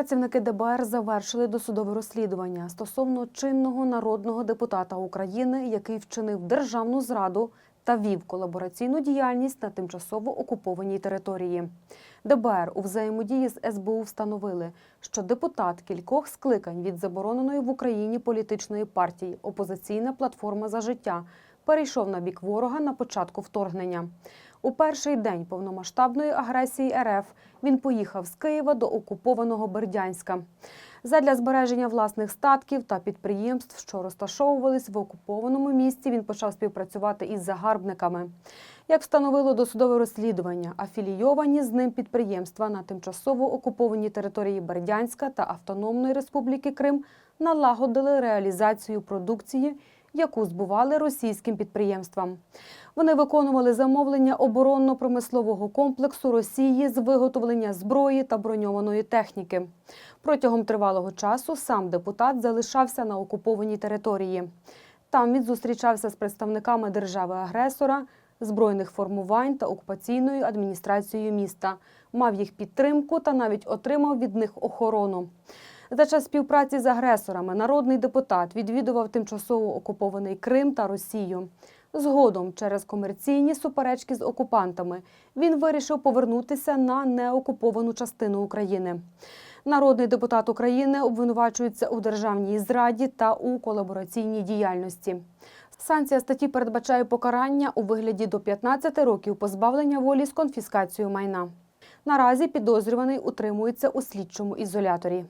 Працівники ДБР завершили досудове розслідування стосовно чинного народного депутата України, який вчинив державну зраду та вів колабораційну діяльність на тимчасово окупованій території. ДБР у взаємодії з СБУ встановили, що депутат кількох скликань від забороненої в Україні політичної партії Опозиційна платформа за життя перейшов на бік ворога на початку вторгнення. У перший день повномасштабної агресії РФ він поїхав з Києва до окупованого Бердянська. Задля збереження власних статків та підприємств, що розташовувались в окупованому місті, він почав співпрацювати із загарбниками. Як встановило досудове розслідування, афілійовані з ним підприємства на тимчасово окупованій території Бердянська та Автономної Республіки Крим налагодили реалізацію продукції, яку збували російським підприємствам. Вони виконували замовлення оборонно-промислового комплексу Росії з виготовлення зброї та броньованої техніки. Протягом тривалого часу сам депутат залишався на окупованій території. Там він зустрічався з представниками держави-агресора, збройних формувань та окупаційною адміністрацією міста, мав їх підтримку та навіть отримав від них охорону. За час співпраці з агресорами народний депутат відвідував тимчасово окупований Крим та Росію. Згодом, через комерційні суперечки з окупантами, він вирішив повернутися на неокуповану частину України. Народний депутат України обвинувачується у державній зраді та у колабораційній діяльності. Санкція статті передбачає покарання у вигляді до 15 років позбавлення волі з конфіскацією майна. Наразі підозрюваний утримується у слідчому ізоляторі.